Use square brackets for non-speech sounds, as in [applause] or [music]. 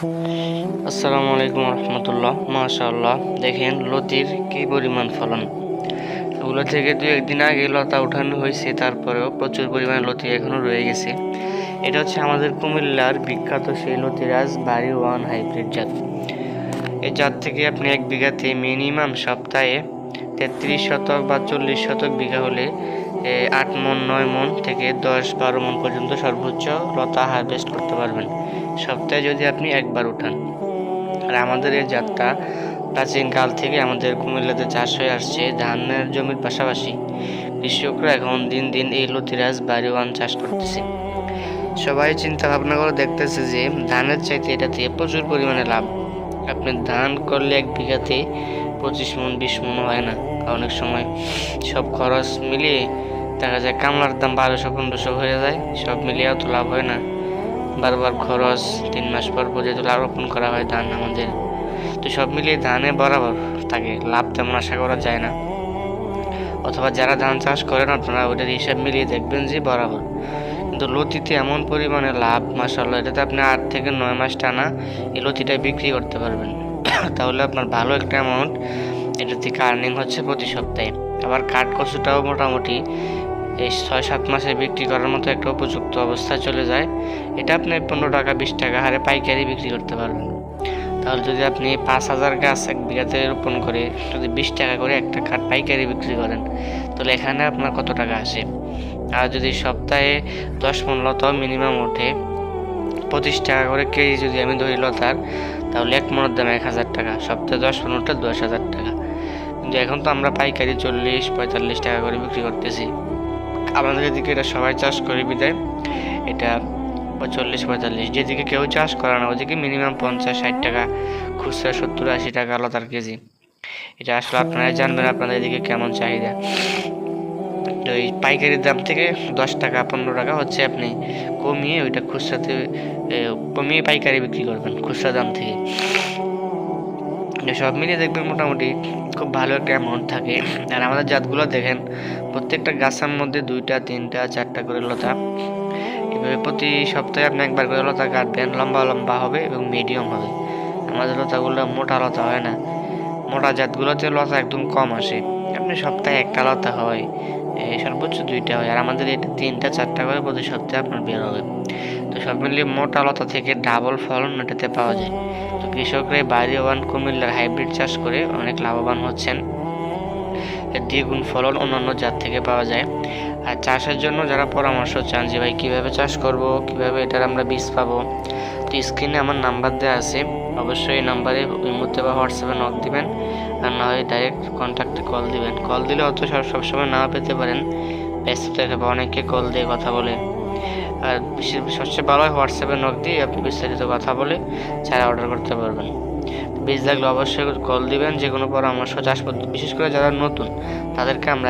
আসসালামু আলাইকুম রহমতুল্লাহ। মাশাআল্লাহ, দেখেন লতির কি পরিমাণ ফলন। এগুলো থেকে দু একদিন আগে লতা উঠানো হয়েছে, তারপরেও প্রচুর পরিমাণে লতি এখনও রয়ে গেছে। এটা হচ্ছে আমাদের কুমিল্লার বিখ্যাত সেই লতিরাজ বাড়ি ওয়ান হাইব্রিড জাত। এই জাত থেকে আপনি এক বিঘাতে মিনিমাম সপ্তাহে তেত্রিশ শতক বা চল্লিশ শতক বিঘা হলে আট মন, নয় মন থেকে দশ বারো মন পর্যন্ত সর্বোচ্চ লতা হারভেস্ট করতে পারবেন। সপ্তাহে যদি আপনি একবার উঠান। আর আমাদের এই জাতটা প্রাচীনকাল থেকে আমাদের কুমিল্লাতে চাষ হয়ে আসছে ধানের জমির পাশাপাশি। কৃষকরা এখন দিন দিন এই লতিরাজ বাড়িওয়ান চাষ করতেছে। সবাই চিন্তা ভাবনা করে দেখতেছে যে ধানের চাইতে এটাতে প্রচুর পরিমাণে লাভ। আপনি ধান করলে এক বিঘাতে পঁচিশ মন, বিশ মন হয় না। অনেক সময় সব খরচ মিলিয়ে দেখা যায় কামলার দাম বারোশো, পনেরোশো হয়ে যায়। সব মিলিয়ে তো লাভ হয় না। বারবার খরচ, তিন মাস পর পর যেহেতু রোপণ করা হয় ধান আমাদের, তো সব মিলিয়ে ধানে বরাবর থাকে লাভ তেমন আশা করা যায় না। অথবা যারা ধান চাষ করেন আপনারা ওটার হিসাব মিলিয়ে দেখবেন যে বরাবর। কিন্তু লতিতে এমন পরিমাণে লাভ মাসাল্লাহ এটাতে আপনি আট থেকে নয় মাস টানা এই লতিটা বিক্রি করতে পারবেন। [coughs] তাহলে আপনার ভালো একটা অ্যামাউন্ট এটা থেকে আর্নিং হচ্ছে প্রতি সপ্তাহে। আবার কাঠ কচুটাও মোটামুটি এই ছয়, সাত মাসে বিক্রি করার মতো একটা উপযুক্ত অবস্থায় চলে যায়। এটা আপনি পনেরো টাকা, বিশ টাকা হারে পাইকারি বিক্রি করতে পারবেন। তাহলে যদি আপনি পাঁচ হাজার গাছ এক বিঘাতে রোপণ করে যদি বিশ টাকা করে একটা কাঠ পাইকারি বিক্রি করেন, তাহলে এখানে আপনার কত টাকা আসে? আর যদি সপ্তাহে দশ পনেরো লতাও মিনিমাম ওঠে, পঁচিশ টাকা করে কেজি যদি আমি ধরি লতার তাহলে এক মনের দাম এক হাজার টাকা, সপ্তাহে দশ ওঠে দশ হাজার টাকা। কিন্তু এখন তো আমরা পাইকারি চল্লিশ, পঁয়তাল্লিশ টাকা করে বিক্রি করতেছি। আমাদের এদিকে এটা সবাই চাষ করে বিদায়। এটা চল্লিশ, পঁয়তাল্লিশ। যেদিকে কেউ চাষ করে না, ওদিকে মিনিমাম পঞ্চাশ, ষাট টাকা, খুচরা সত্তর, আশি টাকা লতার কেজি। এটা আসলে আপনারা জানবেন, আপনাদের এদিকে কেমন চাহিদা। এই পাইকারির দাম থেকে দশ টাকা, পনেরো টাকা হচ্ছে আপনি কমিয়ে ওইটা খুচরাতে কমিয়ে পাইকারি বিক্রি করবেন খুচরা দাম থেকে। সব মিলিয়ে দেখবেন মোটামুটি খুব ভালো একটা অ্যামাউন্ট থাকে। আর আমাদের জাতগুলো দেখেন, প্রত্যেকটা গাছের মধ্যে দুইটা, তিনটা, চারটা করে লতা। এভাবে প্রতি সপ্তাহে আপনি একবার করে লতা কাটবেন, লম্বা লম্বা হবে এবং মিডিয়াম হবে। আমাদের লতাগুলো মোটা লতা হয় না। মোটা জাতগুলোতে লতা একদম কম আসে। আপনি সপ্তাহে একটা লতা হয় সর্বোচ্চ দুইটা হয়। আর আমাদের এটা তিনটা, চারটা করে প্রতি সপ্তাহে আপনার বের হবে। তো সব মিলিয়ে মোটা লতা থেকে ডাবল ফলন এটাতে পাওয়া যায়। তো কৃষকরা বাড়ি ওয়ান কুমিল্লার হাইব্রিড চাষ করে অনেক লাভবান হচ্ছেন। দ্বিগুণ ফলন অন্যান্য জাত থেকে পাওয়া যায়। আর চাষের জন্য যারা পরামর্শ চান যে, ভাই, কীভাবে চাষ করব? কীভাবে এটার আমরা বীজ পাবো? তো স্ক্রিনে আমার নাম্বার দেওয়া আছে। অবশ্যই এই নাম্বারে ওই মুহূর্তে বা হোয়াটসঅ্যাপে নক দিবেন আর না হয় ডাইরেক্ট কন্ট্যাক্টে কল দিবেন। কল দিলে অত সবসময় না পেতে পারেন। ব্যস্ত বা অনেকে কল দিয়ে কথা বলে। আর সবচেয়ে ভালো হয় হোয়াটসঅ্যাপে নক দিয়ে আপনি বিস্তারিত কথা বলে চারা অর্ডার করতে পারবেন। বীজ লাগলে অবশ্যই কল দিবেন। যে কোনো পরামর্শ চাষ পদ্ধতি বিশেষ করে যারা নতুন, তাদেরকে আমরা